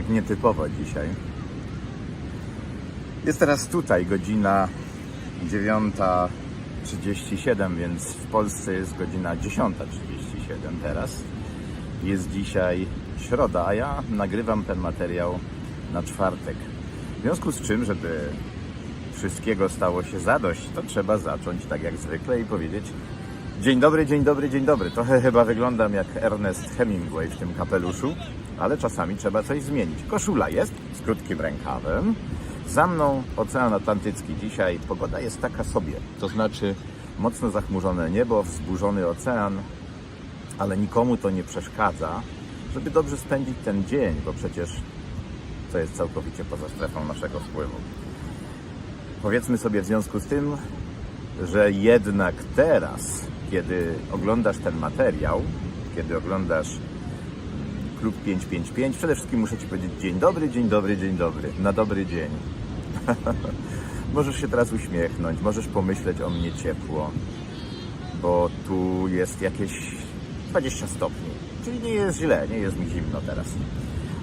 tak nietypowo dzisiaj. Jest teraz tutaj godzina 9.37, więc w Polsce jest godzina 10.37 teraz. Jest dzisiaj środa, a ja nagrywam ten materiał na czwartek. W związku z czym, żeby wszystkiego stało się zadość, to trzeba zacząć tak jak zwykle i powiedzieć Dzień dobry, dzień dobry, dzień dobry. Trochę chyba wyglądam jak Ernest Hemingway w tym kapeluszu, ale czasami trzeba coś zmienić. Koszula jest z krótkim rękawem. Za mną Ocean Atlantycki. Dzisiaj pogoda jest taka sobie, to znaczy mocno zachmurzone niebo, wzburzony ocean, ale nikomu to nie przeszkadza, żeby dobrze spędzić ten dzień, bo przecież to jest całkowicie poza strefą naszego wpływu. Powiedzmy sobie w związku z tym, że jednak teraz, kiedy oglądasz ten materiał, kiedy oglądasz Klub 555, przede wszystkim muszę Ci powiedzieć dzień dobry, dzień dobry, dzień dobry, na dobry dzień. możesz się teraz uśmiechnąć, możesz pomyśleć o mnie ciepło, bo tu jest jakieś 20 stopni, czyli nie jest źle, nie jest mi zimno teraz.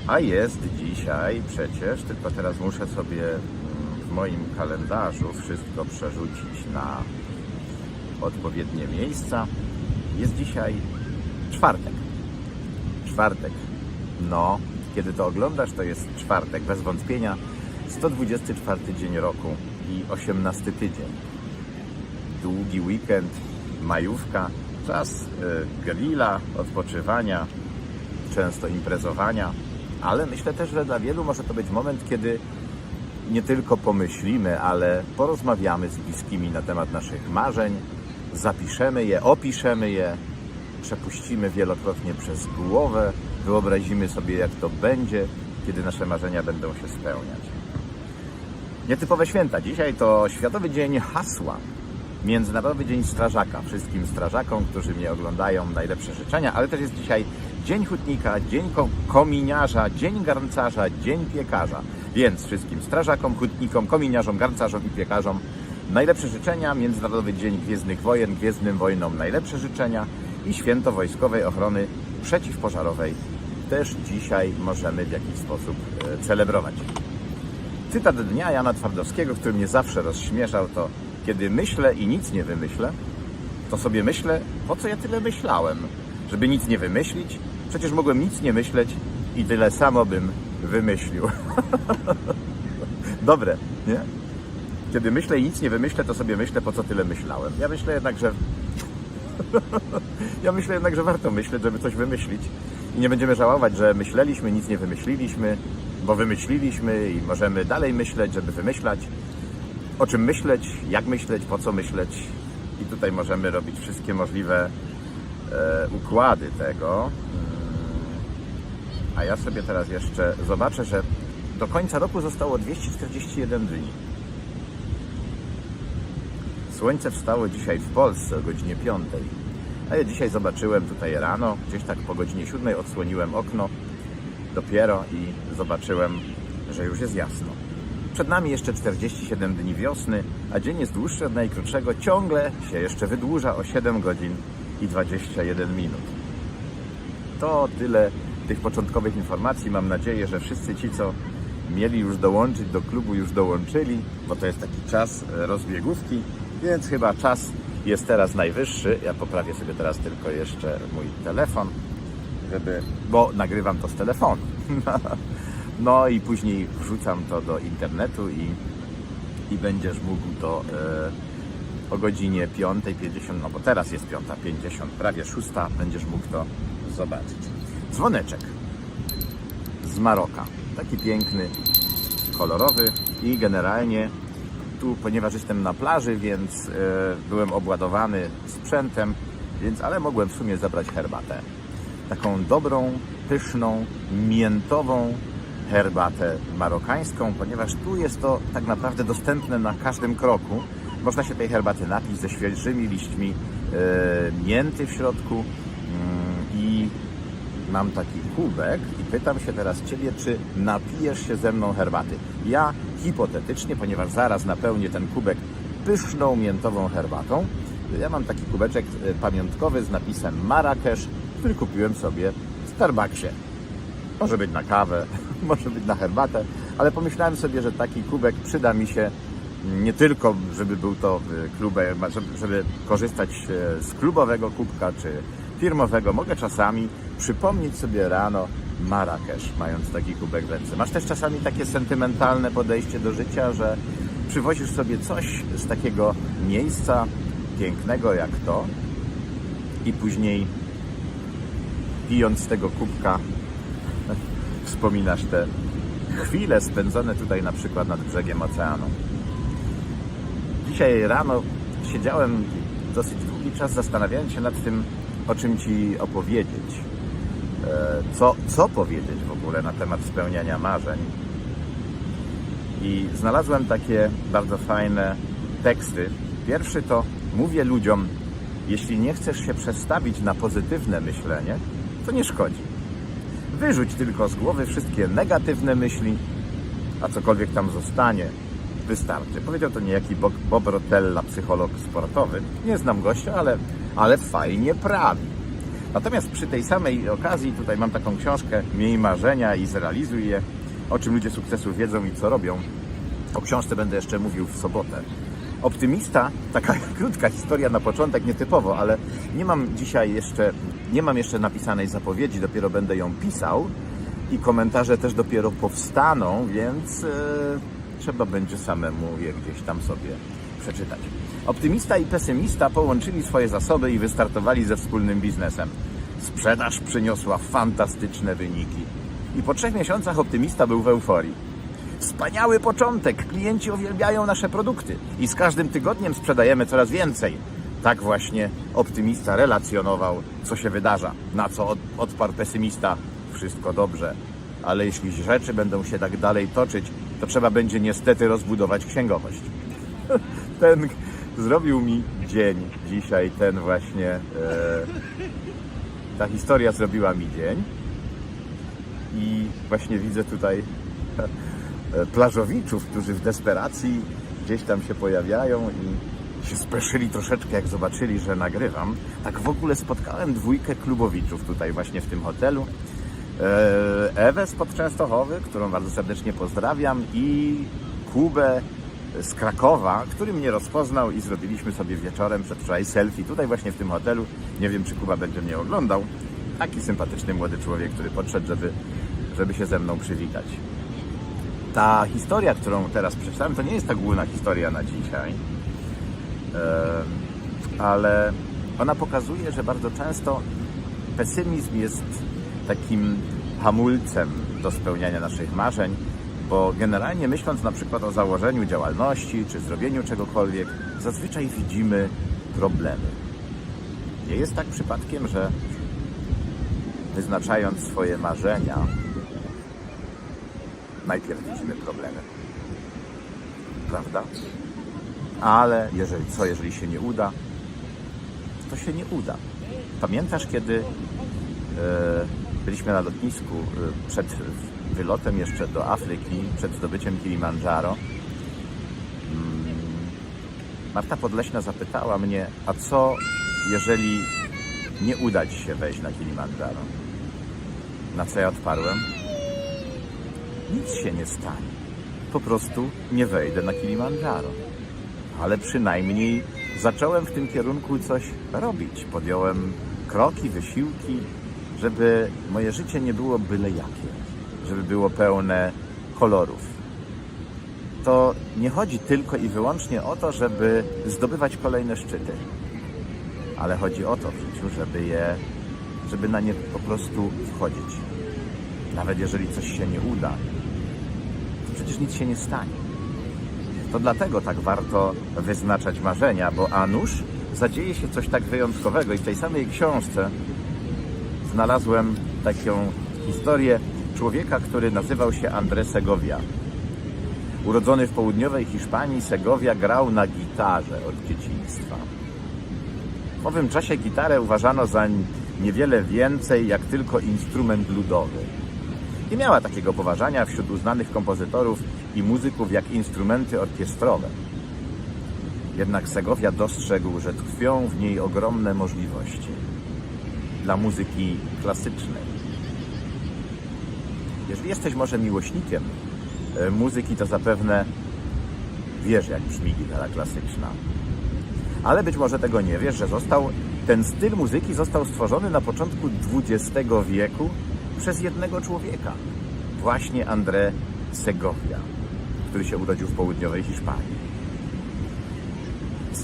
A jest dzisiaj przecież, tylko teraz muszę sobie w moim kalendarzu wszystko przerzucić na odpowiednie miejsca. Jest dzisiaj czwartek. Czwartek. No, kiedy to oglądasz, to jest czwartek, bez wątpienia. 124 dzień roku i 18 tydzień. Długi weekend, majówka, czas y, grilla, odpoczywania, często imprezowania, ale myślę też, że dla wielu może to być moment, kiedy nie tylko pomyślimy, ale porozmawiamy z bliskimi na temat naszych marzeń, zapiszemy je, opiszemy je, przepuścimy wielokrotnie przez głowę, wyobrazimy sobie, jak to będzie, kiedy nasze marzenia będą się spełniać. Nietypowe święta. Dzisiaj to Światowy Dzień Hasła. Międzynarodowy Dzień Strażaka. Wszystkim strażakom, którzy mnie oglądają, najlepsze życzenia, ale też jest dzisiaj Dzień Hutnika, Dzień ko- Kominiarza, Dzień Garncarza, Dzień Piekarza. Więc wszystkim strażakom, hutnikom, kominiarzom, garncarzom i piekarzom najlepsze życzenia. Międzynarodowy Dzień Gwiezdnych Wojen, Gwiezdnym Wojnom najlepsze życzenia i Święto Wojskowej Ochrony Przeciwpożarowej też dzisiaj możemy w jakiś sposób e, celebrować. Cytat dnia Jana Twardowskiego, który mnie zawsze rozśmieszał, to kiedy myślę i nic nie wymyślę, to sobie myślę, po co ja tyle myślałem? Żeby nic nie wymyślić? Przecież mogłem nic nie myśleć i tyle samo bym wymyślił. Dobre, nie? Kiedy myślę i nic nie wymyślę, to sobie myślę, po co tyle myślałem. Ja myślę jednak, że ja myślę jednak, że warto myśleć, żeby coś wymyślić i nie będziemy żałować, że myśleliśmy, nic nie wymyśliliśmy, bo wymyśliliśmy i możemy dalej myśleć, żeby wymyślać. O czym myśleć, jak myśleć, po co myśleć i tutaj możemy robić wszystkie możliwe e, układy tego. Mm, A ja sobie teraz jeszcze zobaczę, że do końca roku zostało 241 dni. Słońce wstało dzisiaj w Polsce o godzinie 5. A ja dzisiaj zobaczyłem tutaj rano, gdzieś tak po godzinie 7 odsłoniłem okno dopiero i zobaczyłem, że już jest jasno. Przed nami jeszcze 47 dni wiosny, a dzień jest dłuższy od najkrótszego, ciągle się jeszcze wydłuża o 7 godzin i 21 minut. To tyle tych początkowych informacji. Mam nadzieję, że wszyscy ci, co mieli już dołączyć do klubu, już dołączyli, bo to jest taki czas e, rozbiegówki, więc chyba czas jest teraz najwyższy. Ja poprawię sobie teraz tylko jeszcze mój telefon, żeby, bo nagrywam to z telefonu. No i później wrzucam to do internetu i, i będziesz mógł to e, o godzinie 5.50, no bo teraz jest 5.50, prawie 6, będziesz mógł to zobaczyć. Dzwoneczek z Maroka. Taki piękny, kolorowy i generalnie tu, ponieważ jestem na plaży, więc e, byłem obładowany sprzętem, więc ale mogłem w sumie zabrać herbatę. Taką dobrą, pyszną, miętową herbatę marokańską, ponieważ tu jest to tak naprawdę dostępne na każdym kroku. Można się tej herbaty napić ze świeżymi liśćmi e, mięty w środku mam taki kubek i pytam się teraz Ciebie, czy napijesz się ze mną herbaty. Ja hipotetycznie, ponieważ zaraz napełnię ten kubek pyszną miętową herbatą, ja mam taki kubeczek e, pamiątkowy z napisem Marrakesz, który kupiłem sobie w Starbucksie. Może być na kawę, może być na herbatę, ale pomyślałem sobie, że taki kubek przyda mi się nie tylko, żeby był to y, klubek, żeby, żeby korzystać e, z klubowego kubka czy firmowego. Mogę czasami przypomnieć sobie rano Marrakesz, mając taki kubek w ręce. Masz też czasami takie sentymentalne podejście do życia, że przywozisz sobie coś z takiego miejsca pięknego jak to i później pijąc z tego kubka wspominasz te chwile spędzone tutaj na przykład nad brzegiem oceanu. Dzisiaj rano siedziałem dosyć długi czas zastanawiając się nad tym, o czym Ci opowiedzieć. E, Co, co powiedzieć w ogóle na temat spełniania marzeń. I znalazłem takie bardzo fajne teksty. Pierwszy to mówię ludziom, jeśli nie chcesz się przestawić na pozytywne myślenie, to nie szkodzi. Wyrzuć tylko z głowy wszystkie negatywne myśli, a cokolwiek tam zostanie, wystarczy. Powiedział to niejaki Bob Rotella, psycholog sportowy. Nie znam gościa, ale, ale fajnie prawi. Natomiast przy tej samej okazji tutaj mam taką książkę Miej marzenia i zrealizuj je, o czym ludzie sukcesu wiedzą i co robią. O książce będę jeszcze mówił w sobotę. Optymista, taka krótka historia na początek, nietypowo, ale nie mam dzisiaj jeszcze, nie mam jeszcze napisanej zapowiedzi, dopiero będę ją pisał i komentarze też dopiero powstaną, więc e, trzeba będzie samemu je gdzieś tam sobie przeczytać. Optymista i pesymista połączyli swoje zasoby i wystartowali ze wspólnym biznesem. Sprzedaż przyniosła fantastyczne wyniki. I po trzech miesiącach optymista był w euforii. Wspaniały początek! Klienci uwielbiają nasze produkty i z każdym tygodniem sprzedajemy coraz więcej. Tak właśnie optymista relacjonował, co się wydarza. Na co od, odparł pesymista: Wszystko dobrze, ale jeśli rzeczy będą się tak dalej toczyć, to trzeba będzie niestety rozbudować księgowość. Ten zrobił mi dzień dzisiaj, ten właśnie. E, ta historia zrobiła mi dzień. I właśnie widzę tutaj e, plażowiczów, którzy w desperacji gdzieś tam się pojawiają i się speszyli troszeczkę, jak zobaczyli, że nagrywam. Tak w ogóle spotkałem dwójkę klubowiczów tutaj właśnie w tym hotelu. E, Ewę z Częstochowy, którą bardzo serdecznie pozdrawiam i Kubę z Krakowa, który mnie rozpoznał i zrobiliśmy sobie wieczorem przedwczoraj selfie tutaj właśnie w tym hotelu. Nie wiem, czy Kuba będzie mnie oglądał. Taki sympatyczny młody człowiek, który podszedł, żeby, żeby się ze mną przywitać. Ta historia, którą teraz przeczytałem, to nie jest ta główna historia na dzisiaj, ale ona pokazuje, że bardzo często pesymizm jest takim hamulcem do spełniania naszych marzeń, bo generalnie myśląc na przykład o założeniu działalności czy zrobieniu czegokolwiek, zazwyczaj widzimy problemy. Nie jest tak przypadkiem, że wyznaczając swoje marzenia, najpierw widzimy problemy. Prawda? Ale jeżeli co, jeżeli się nie uda, to się nie uda. Pamiętasz, kiedy e, byliśmy na lotnisku e, przed wylotem jeszcze do Afryki, przed zdobyciem Kilimandżaro? Mm, Marta Podleśna zapytała mnie, a co jeżeli nie uda Ci się wejść na Kilimandżaro? Na co ja odparłem? Nic się nie stanie. Po prostu nie wejdę na Kilimandżaro. Ale przynajmniej zacząłem w tym kierunku coś robić. Podjąłem kroki, wysiłki, żeby moje życie nie było byle jakie, żeby było pełne kolorów. To nie chodzi tylko i wyłącznie o to, żeby zdobywać kolejne szczyty, ale chodzi o to w życiu, żeby je, żeby na nie po prostu wchodzić. Nawet jeżeli coś się nie uda, to przecież nic się nie stanie. To dlatego tak warto wyznaczać marzenia, bo a nuż zadzieje się coś tak wyjątkowego i w tej samej książce znalazłem taką historię człowieka, który nazywał się André Segovia. Urodzony w południowej Hiszpanii, Segovia grał na gitarze od dzieciństwa. W owym czasie gitarę uważano za niewiele więcej jak tylko instrument ludowy. Nie miała takiego poważania wśród uznanych kompozytorów i muzyków jak instrumenty orkiestrowe. Jednak Segovia dostrzegł, że tkwią w niej ogromne możliwości dla muzyki klasycznej. Jeżeli jesteś może miłośnikiem e, muzyki, to zapewne wiesz, jak brzmi gitara klasyczna. Ale być może tego nie wiesz, że został, ten styl muzyki został stworzony na początku XX wieku przez jednego człowieka. Właśnie André Segovia, który się urodził w południowej Hiszpanii.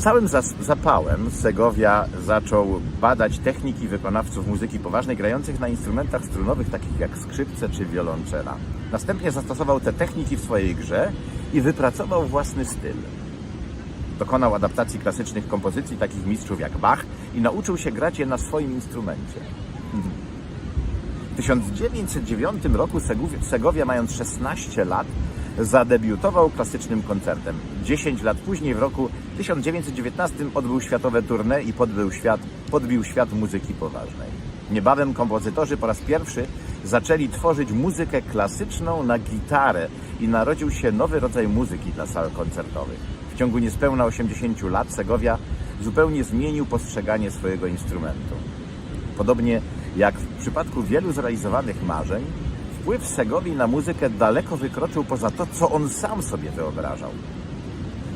Całym zapałem Segovia zaczął badać techniki wykonawców muzyki poważnej grających na instrumentach strunowych takich jak skrzypce czy wiolonczela. Następnie zastosował te techniki w swojej grze i wypracował własny styl. Dokonał adaptacji klasycznych kompozycji takich mistrzów jak Bach i nauczył się grać je na swoim instrumencie. W 1909 roku Segovia, mając 16 lat, zadebiutował klasycznym koncertem. 10 lat później, w roku 1919, odbył światowe tournée i podbił świat, podbił świat muzyki poważnej. Niebawem kompozytorzy po raz pierwszy zaczęli tworzyć muzykę klasyczną na gitarę i narodził się nowy rodzaj muzyki dla sal koncertowych. W ciągu niespełna 80 lat Segovia zupełnie zmienił postrzeganie swojego instrumentu. Podobnie jak w przypadku wielu zrealizowanych marzeń, wpływ Segowi na muzykę daleko wykroczył poza to, co on sam sobie wyobrażał.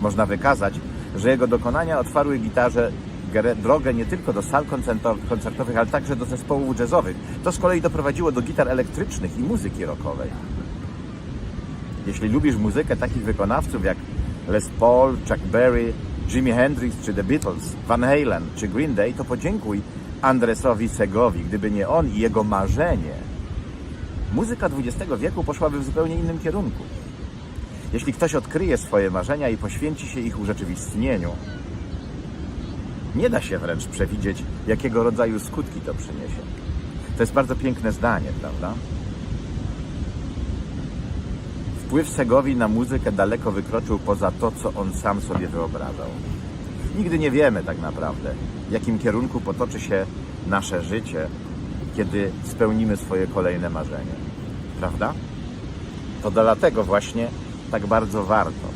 Można wykazać, że jego dokonania otwarły gitarze drogę nie tylko do sal koncerto- koncertowych, ale także do zespołów jazzowych. To z kolei doprowadziło do gitar elektrycznych i muzyki rockowej. Jeśli lubisz muzykę takich wykonawców jak Les Paul, Chuck Berry, Jimi Hendrix czy The Beatles, Van Halen czy Green Day, to podziękuj Andresowi Segowi. Gdyby nie on i jego marzenie, muzyka XX wieku poszłaby w zupełnie innym kierunku. Jeśli ktoś odkryje swoje marzenia i poświęci się ich urzeczywistnieniu, nie da się wręcz przewidzieć, jakiego rodzaju skutki to przyniesie. To jest bardzo piękne zdanie, prawda? Wpływ Segowi na muzykę daleko wykroczył poza to, co on sam sobie wyobrażał. Nigdy nie wiemy tak naprawdę, w jakim kierunku potoczy się nasze życie, kiedy spełnimy swoje kolejne marzenie. Prawda? To dlatego właśnie tak bardzo warto.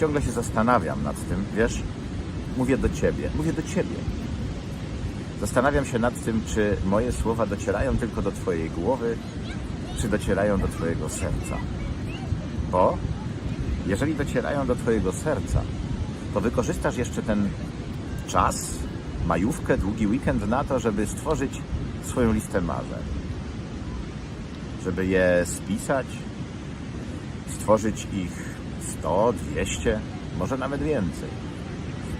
Ciągle się zastanawiam nad tym, wiesz, mówię do ciebie, mówię do ciebie. Zastanawiam się nad tym, czy moje słowa docierają tylko do twojej głowy, czy docierają do twojego serca. Bo jeżeli docierają do twojego serca, to wykorzystasz jeszcze ten czas, majówkę, długi weekend na to, żeby stworzyć swoją listę marzeń. Żeby je spisać, stworzyć ich 100, 200, może nawet więcej.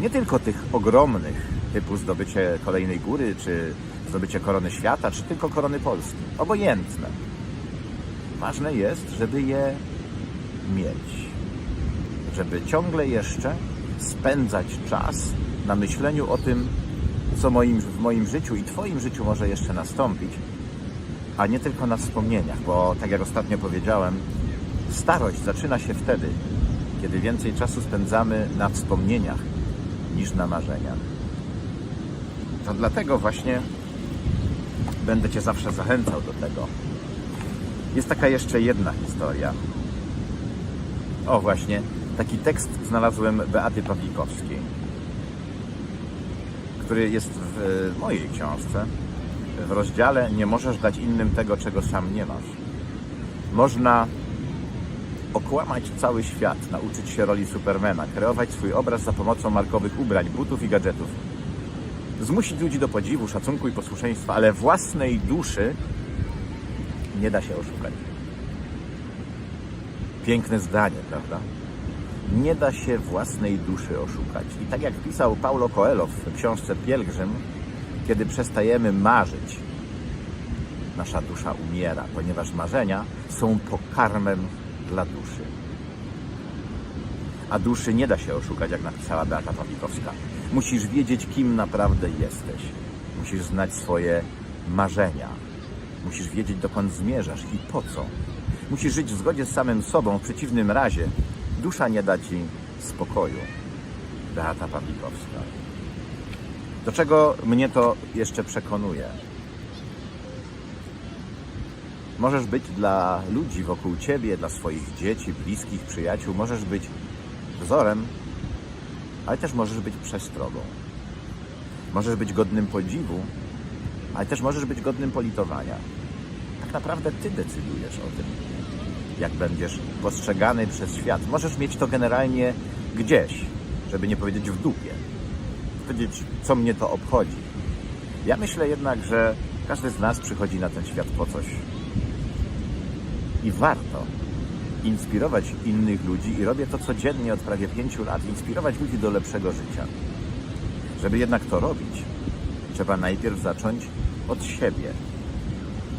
Nie tylko tych ogromnych, typu zdobycie kolejnej góry, czy zdobycie korony świata, czy tylko korony Polski. Obojętne. Ważne jest, żeby je mieć. Żeby ciągle jeszcze spędzać czas na myśleniu o tym, co moim, w moim życiu i Twoim życiu może jeszcze nastąpić, a nie tylko na wspomnieniach, bo tak jak ostatnio powiedziałem, starość zaczyna się wtedy, kiedy więcej czasu spędzamy na wspomnieniach niż na marzeniach. To dlatego właśnie będę Cię zawsze zachęcał do tego. Jest taka jeszcze jedna historia. O właśnie, taki tekst znalazłem Beaty Pawlikowskiej, który jest w mojej książce. W rozdziale Nie możesz dać innym tego, czego sam nie masz. Można okłamać cały świat, nauczyć się roli Supermana, kreować swój obraz za pomocą markowych ubrań, butów i gadżetów. Zmusić ludzi do podziwu, szacunku i posłuszeństwa, ale własnej duszy nie da się oszukać. Piękne zdanie, prawda? Nie da się własnej duszy oszukać. I tak jak pisał Paulo Coelho w książce Pielgrzym, kiedy przestajemy marzyć, nasza dusza umiera, ponieważ marzenia są pokarmem dla duszy. A duszy nie da się oszukać, jak napisała Beata Pawlikowska. Musisz wiedzieć, kim naprawdę jesteś. Musisz znać swoje marzenia. Musisz wiedzieć, dokąd zmierzasz i po co. Musisz żyć w zgodzie z samym sobą, w przeciwnym razie dusza nie da ci spokoju. Beata Pawlikowska. Do czego mnie to jeszcze przekonuje? Możesz być dla ludzi wokół ciebie, dla swoich dzieci, bliskich, przyjaciół, możesz być wzorem, ale też możesz być przestrogą. Możesz być godnym podziwu, ale też możesz być godnym politowania. tak naprawdę ty decydujesz o tym, jak będziesz postrzegany przez świat. Możesz mieć to generalnie gdzieś, żeby nie powiedzieć w dupie. Powiedzieć, co mnie to obchodzi. Ja myślę jednak, że każdy z nas przychodzi na ten świat po coś. I warto inspirować innych ludzi i robię to codziennie od prawie pięciu lat, inspirować ludzi do lepszego życia. Żeby jednak to robić, trzeba najpierw zacząć od siebie.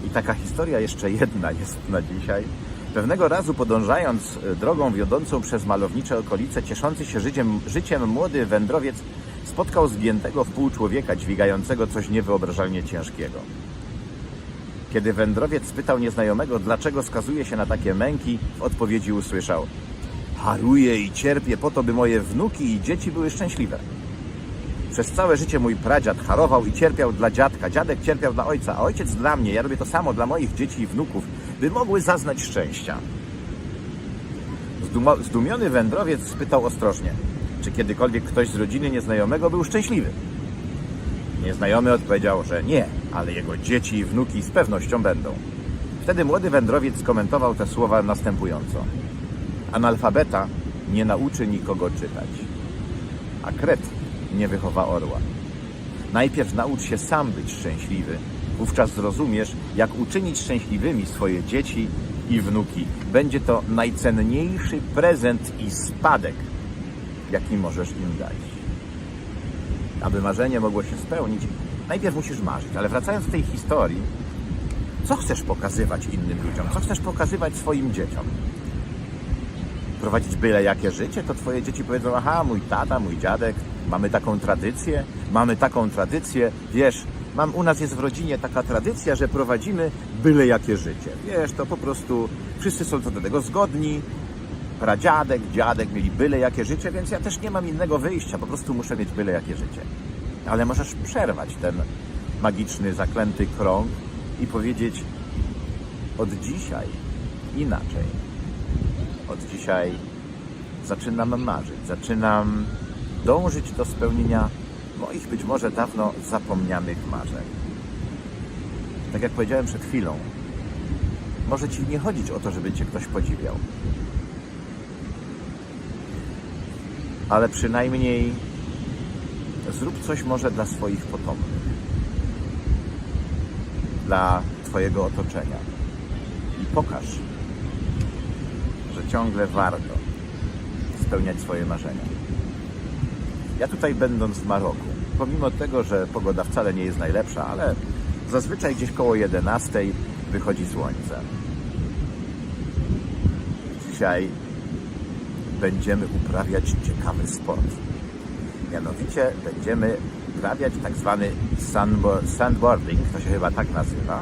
I taka historia jeszcze jedna jest na dzisiaj. Pewnego razu podążając e, drogą wiodącą przez malownicze okolice, cieszący się życiem, życiem młody wędrowiec spotkał zgiętego w pół człowieka dźwigającego coś niewyobrażalnie ciężkiego. Kiedy wędrowiec spytał nieznajomego, dlaczego skazuje się na takie męki, w odpowiedzi usłyszał: Haruję i cierpię po to, by moje wnuki i dzieci były szczęśliwe. Przez całe życie mój pradziad harował i cierpiał dla dziadka, dziadek cierpiał dla ojca, a ojciec dla mnie. Ja robię to samo dla moich dzieci i wnuków, by mogły zaznać szczęścia. Zdumiony wędrowiec spytał ostrożnie, czy kiedykolwiek ktoś z rodziny nieznajomego był szczęśliwy. Nieznajomy odpowiedział, że nie, ale jego dzieci i wnuki z pewnością będą. Wtedy młody wędrowiec skomentował te słowa następująco. Analfabeta nie nauczy nikogo czytać, a kret nie wychowa orła. Najpierw naucz się sam być szczęśliwy. Wówczas zrozumiesz, jak uczynić szczęśliwymi swoje dzieci i wnuki. Będzie to najcenniejszy prezent i spadek, jaki możesz im dać. Aby marzenie mogło się spełnić, najpierw musisz marzyć. Ale wracając do tej historii, co chcesz pokazywać innym ludziom? Co chcesz pokazywać swoim dzieciom? Prowadzić byle jakie życie, to twoje dzieci powiedzą, aha, mój tata, mój dziadek, mamy taką tradycję, mamy taką tradycję, wiesz, mam, u nas jest w rodzinie taka tradycja, że prowadzimy byle jakie życie. Wiesz, to po prostu wszyscy są co do tego zgodni, pradziadek, dziadek mieli byle jakie życie, więc ja też nie mam innego wyjścia, po prostu muszę mieć byle jakie życie. Ale możesz przerwać ten magiczny, zaklęty krąg i powiedzieć od dzisiaj inaczej. Od dzisiaj zaczynam marzyć, zaczynam dążyć do spełnienia moich być może dawno zapomnianych marzeń. Tak jak powiedziałem przed chwilą, może ci nie chodzić o to, żeby cię ktoś podziwiał. Ale przynajmniej zrób coś może dla swoich potomnych, dla Twojego otoczenia i pokaż, że ciągle warto spełniać swoje marzenia. Ja tutaj będąc w Maroku, pomimo tego, że pogoda wcale nie jest najlepsza, ale zazwyczaj gdzieś koło 11 wychodzi słońce. Dzisiaj będziemy uprawiać ciekawy sport. Mianowicie będziemy uprawiać tak zwany sandbo- sandboarding, to się chyba tak nazywa,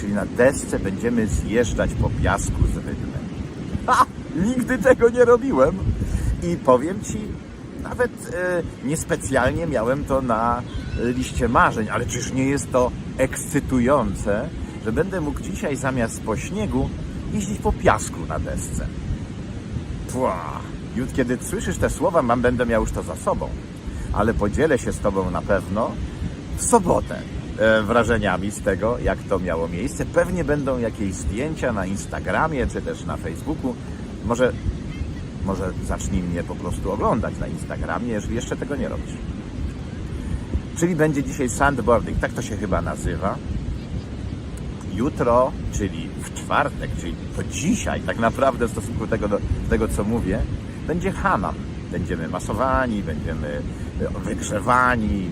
czyli na desce będziemy zjeżdżać po piasku z rytmem. Ha! Nigdy tego nie robiłem i powiem Ci, nawet e, niespecjalnie miałem to na liście marzeń, ale czyż nie jest to ekscytujące, że będę mógł dzisiaj zamiast po śniegu jeździć po piasku na desce. Pła. Jut, kiedy słyszysz te słowa, mam, będę miał już to za sobą. Ale podzielę się z Tobą na pewno w sobotę e, wrażeniami z tego, jak to miało miejsce. Pewnie będą jakieś zdjęcia na Instagramie czy też na Facebooku. Może, może zacznij mnie po prostu oglądać na Instagramie, jeżeli jeszcze tego nie robisz. Czyli będzie dzisiaj sandboarding, tak to się chyba nazywa. Jutro, czyli w czwartek, czyli to dzisiaj tak naprawdę w stosunku tego, do tego co mówię, będzie hamam. Będziemy masowani, będziemy wygrzewani,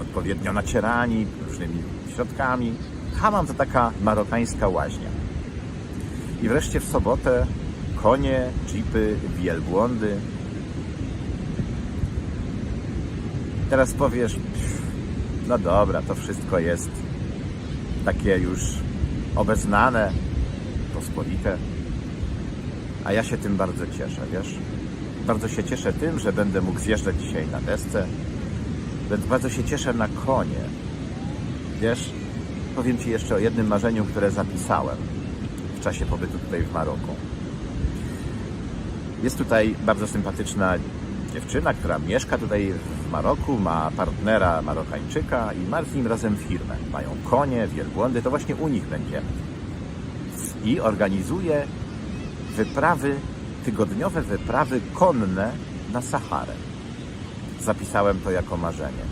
odpowiednio nacierani różnymi środkami. Hamam to taka marokańska łaźnia. I wreszcie w sobotę konie, jeepy, wielbłądy. Teraz powiesz, "Pff, no dobra, to wszystko jest takie już obeznane, pospolite. A ja się tym bardzo cieszę, wiesz? Bardzo się cieszę tym, że będę mógł zjeżdżać dzisiaj na desce. Więc bardzo się cieszę na konie. Wiesz, powiem Ci jeszcze o jednym marzeniu, które zapisałem w czasie pobytu tutaj w Maroku. Jest tutaj bardzo sympatyczna dziewczyna, która mieszka tutaj w Maroku, ma partnera Marokańczyka i ma z nim razem firmę. Mają konie, wielbłądy, to właśnie u nich będziemy. I organizuje wyprawy, tygodniowe wyprawy konne na Saharę. Zapisałem to jako marzenie.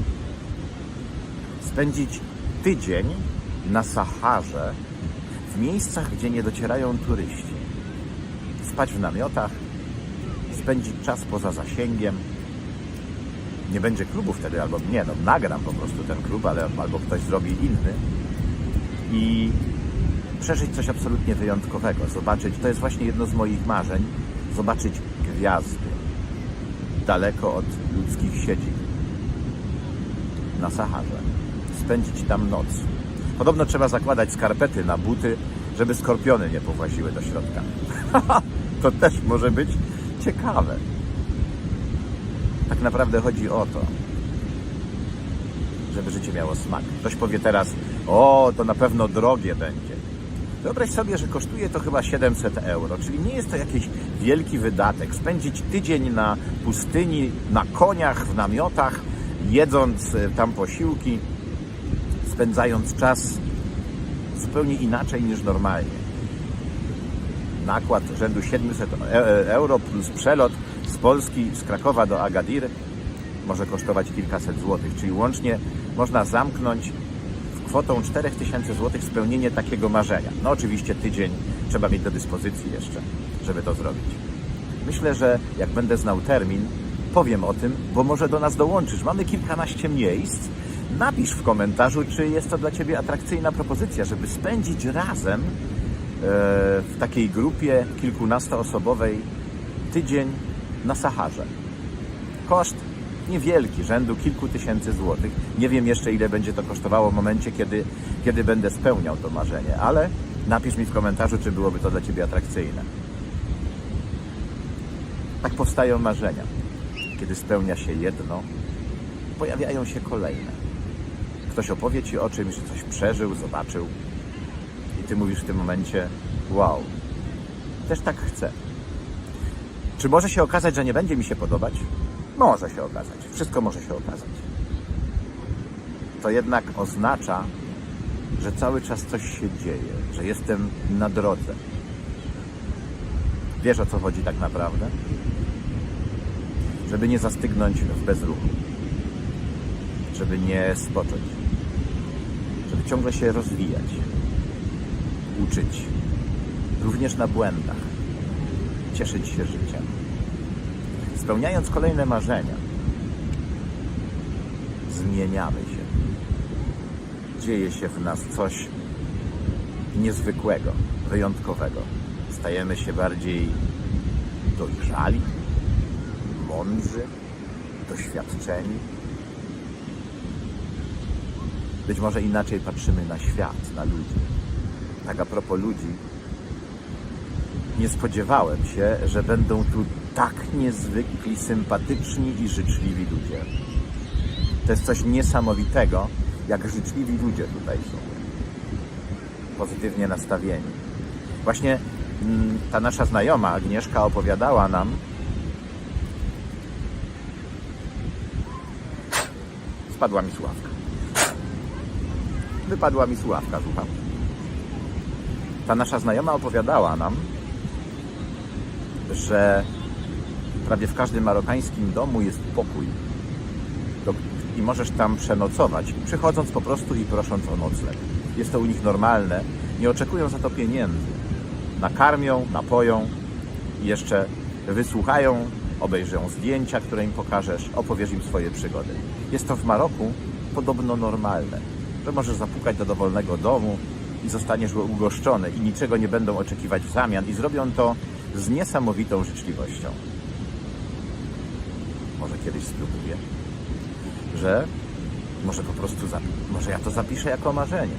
Spędzić tydzień na Saharze w miejscach, gdzie nie docierają turyści. Spać w namiotach, spędzić czas poza zasięgiem. Nie będzie klubu wtedy, albo nie, no nagram po prostu ten klub, ale albo ktoś zrobi inny. I przeżyć coś absolutnie wyjątkowego, zobaczyć, to jest właśnie jedno z moich marzeń, zobaczyć gwiazdy daleko od ludzkich siedzib na Saharze, spędzić tam noc. Podobno trzeba zakładać skarpety na buty, żeby skorpiony nie powłaziły do środka. to też może być ciekawe. Tak naprawdę chodzi o to, żeby życie miało smak. Ktoś powie teraz, o, to na pewno drogie będzie. Wyobraź sobie, że kosztuje to chyba 700 euro, czyli nie jest to jakiś wielki wydatek. Spędzić tydzień na pustyni, na koniach, w namiotach, jedząc e, tam posiłki, spędzając czas zupełnie inaczej niż normalnie. Nakład rzędu 700 e- e- euro plus przelot z Polski, z Krakowa do Agadir może kosztować kilkaset złotych, czyli łącznie można zamknąć kwotą 4000 złotych spełnienie takiego marzenia. No oczywiście tydzień trzeba mieć do dyspozycji jeszcze, żeby to zrobić. Myślę, że jak będę znał termin, powiem o tym, bo może do nas dołączysz. Mamy kilkanaście miejsc. Napisz w komentarzu, czy jest to dla Ciebie atrakcyjna propozycja, żeby spędzić razem e, w takiej grupie kilkunastoosobowej tydzień na Saharze. Koszt niewielki, rzędu kilku tysięcy złotych. Nie wiem jeszcze, ile będzie to kosztowało w momencie, kiedy, kiedy będę spełniał to marzenie, ale napisz mi w komentarzu, czy byłoby to dla Ciebie atrakcyjne. Tak powstają marzenia. Kiedy spełnia się jedno, pojawiają się kolejne. Ktoś opowie Ci o czymś, coś przeżył, zobaczył i Ty mówisz w tym momencie, wow, też tak chcę. Czy może się okazać, że nie będzie mi się podobać? Może się okazać. Wszystko może się okazać. To jednak oznacza, że cały czas coś się dzieje, że jestem na drodze. Wiesz o co chodzi tak naprawdę? Żeby nie zastygnąć w bezruchu, żeby nie spocząć, żeby ciągle się rozwijać, uczyć, również na błędach, cieszyć się życiem spełniając kolejne marzenia, zmieniamy się. Dzieje się w nas coś niezwykłego, wyjątkowego. Stajemy się bardziej dojrzali, mądrzy, doświadczeni. Być może inaczej patrzymy na świat, na ludzi. Tak a propos ludzi, nie spodziewałem się, że będą tu tak niezwykli, sympatyczni i życzliwi ludzie. To jest coś niesamowitego, jak życzliwi ludzie tutaj są. Pozytywnie nastawieni. Właśnie mm, ta nasza znajoma Agnieszka opowiadała nam, spadła mi sławka. Wypadła mi sławka, słucham. Ta nasza znajoma opowiadała nam, że prawie w każdym marokańskim domu jest pokój. Do, I możesz tam przenocować, przychodząc po prostu i prosząc o nocleg. Jest to u nich normalne, nie oczekują za to pieniędzy. Nakarmią, napoją i jeszcze wysłuchają, obejrzą zdjęcia, które im pokażesz, opowiesz im swoje przygody. Jest to w Maroku podobno normalne, że możesz zapukać do dowolnego domu i zostaniesz ugoszczony i niczego nie będą oczekiwać w zamian i zrobią to z niesamowitą życzliwością. Może kiedyś spróbuję, że może po prostu, może ja to zapiszę jako marzenie,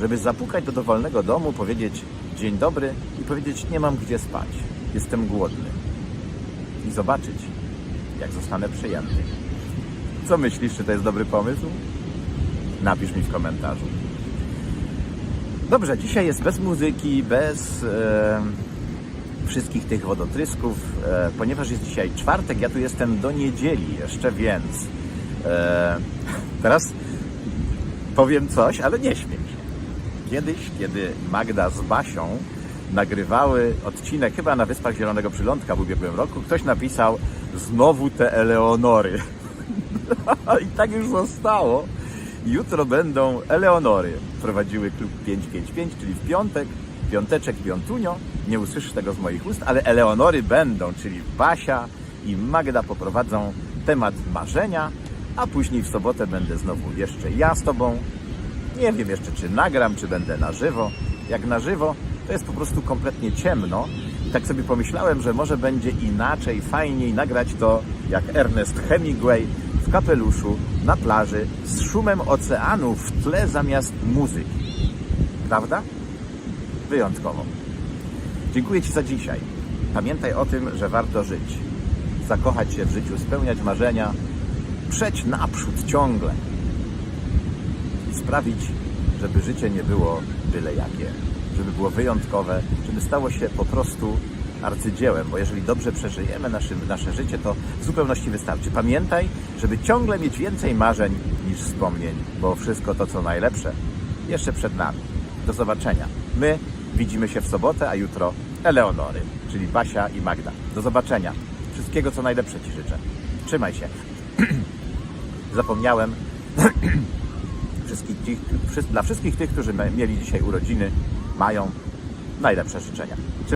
żeby zapukać do dowolnego domu, powiedzieć dzień dobry i powiedzieć nie mam gdzie spać, jestem głodny i zobaczyć, jak zostanę przyjęty. Co myślisz, czy to jest dobry pomysł? Napisz mi w komentarzu. Dobrze, dzisiaj jest bez muzyki, bez... E wszystkich tych wodotrysków, e, ponieważ jest dzisiaj czwartek, ja tu jestem do niedzieli jeszcze, więc e, teraz powiem coś, ale nie śmiej się. Kiedyś, kiedy Magda z Basią nagrywały odcinek chyba na Wyspach Zielonego Przylądka w ubiegłym roku, ktoś napisał znowu te Eleonory. I tak już zostało. Jutro będą Eleonory prowadziły klub 555, czyli w piątek, piąteczek, piątunio. Nie usłyszysz tego z moich ust, ale Eleonory będą, czyli Basia i Magda poprowadzą temat marzenia, a później w sobotę będę znowu jeszcze ja z Tobą. Nie wiem jeszcze, czy nagram, czy będę na żywo. Jak na żywo, to jest po prostu kompletnie ciemno. Tak sobie pomyślałem, że może będzie inaczej, fajniej nagrać to jak Ernest Hemingway w kapeluszu, na plaży, z szumem oceanu w tle zamiast muzyki. Prawda? Wyjątkowo. Dziękuję Ci za dzisiaj. Pamiętaj o tym, że warto żyć. Zakochać się w życiu, spełniać marzenia, przeć naprzód ciągle i sprawić, żeby życie nie było byle jakie, żeby było wyjątkowe, żeby stało się po prostu arcydziełem, bo jeżeli dobrze przeżyjemy nasze, nasze życie, to w zupełności wystarczy. Pamiętaj, żeby ciągle mieć więcej marzeń niż wspomnień, bo wszystko to, co najlepsze, jeszcze przed nami. Do zobaczenia. My widzimy się w sobotę, a jutro Eleonory, czyli Basia i Magda. Do zobaczenia. Wszystkiego, co najlepsze Ci życzę. Trzymaj się. Zapomniałem wszystkich, dla wszystkich tych, którzy mieli dzisiaj urodziny, mają najlepsze życzenia.